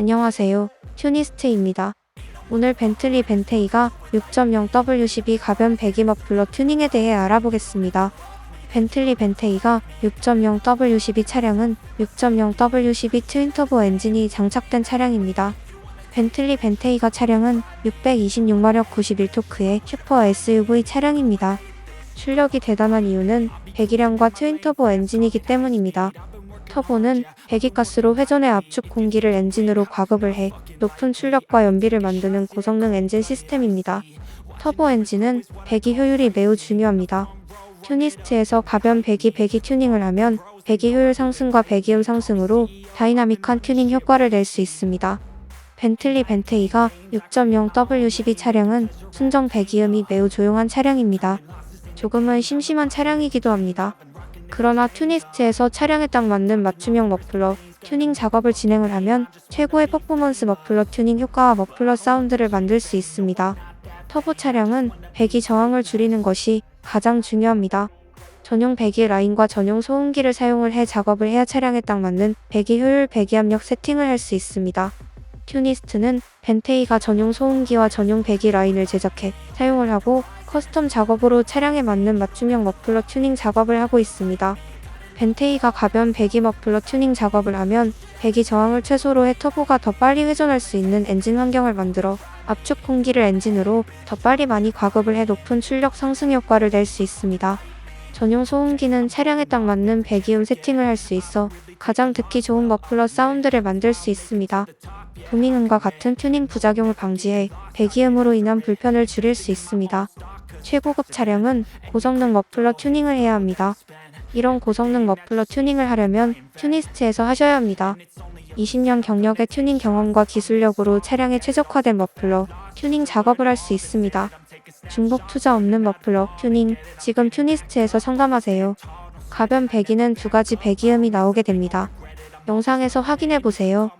안녕하세요. 튜니스트입니다. 오늘 벤틀리 벤테이가 6.0W12 가변 배기 머플러 튜닝에 대해 알아보겠습니다. 벤틀리 벤테이가 6.0W12 차량은 6.0W12 트윈터보 엔진이 장착된 차량입니다. 벤틀리 벤테이가 차량은 626마력 91토크의 슈퍼 SUV 차량입니다. 출력이 대단한 이유는 배기량과 트윈터보 엔진이기 때문입니다. 터보는 배기가스로 회전의 압축 공기를 엔진으로 과급을 해 높은 출력과 연비를 만드는 고성능 엔진 시스템입니다. 터보 엔진은 배기 효율이 매우 중요합니다. 튜니스트에서 가변 배기 배기 튜닝을 하면 배기 효율 상승과 배기음 상승으로 다이나믹한 튜닝 효과를 낼 수 있습니다. 벤틀리 벤테이가 6.0W12 차량은 순정 배기음이 매우 조용한 차량입니다. 조금은 심심한 차량이기도 합니다. 그러나 튜니스트에서 차량에 딱 맞는 맞춤형 머플러 튜닝 작업을 진행을 하면 최고의 퍼포먼스 머플러 튜닝 효과와 머플러 사운드를 만들 수 있습니다. 터보 차량은 배기 저항을 줄이는 것이 가장 중요합니다. 전용 배기 라인과 전용 소음기를 사용을 해 작업을 해야 차량에 딱 맞는 배기 효율, 배기 압력 세팅을 할 수 있습니다. 튜니스트는 벤테이가 전용 소음기와 전용 배기 라인을 제작해 사용을 하고 커스텀 작업으로 차량에 맞는 맞춤형 머플러 튜닝 작업을 하고 있습니다. 벤테이가 가변 배기 머플러 튜닝 작업을 하면 배기 저항을 최소로 해 터보가 더 빨리 회전할 수 있는 엔진 환경을 만들어 압축 공기를 엔진으로 더 빨리 많이 과급을 해 높은 출력 상승 효과를 낼 수 있습니다. 전용 소음기는 차량에 딱 맞는 배기음 세팅을 할 수 있어 가장 듣기 좋은 머플러 사운드를 만들 수 있습니다. 부밍음과 같은 튜닝 부작용을 방지해 배기음으로 인한 불편을 줄일 수 있습니다. 최고급 차량은 고성능 머플러 튜닝을 해야 합니다. 이런 고성능 머플러 튜닝을 하려면 튜니스트에서 하셔야 합니다. 20년 경력의 튜닝 경험과 기술력으로 차량에 최적화된 머플러 튜닝 작업을 할 수 있습니다. 중복 투자 없는 머플러 튜닝 지금 튜니스트에서 상담하세요. 가변 배기는 두 가지 배기음이 나오게 됩니다. 영상에서 확인해 보세요.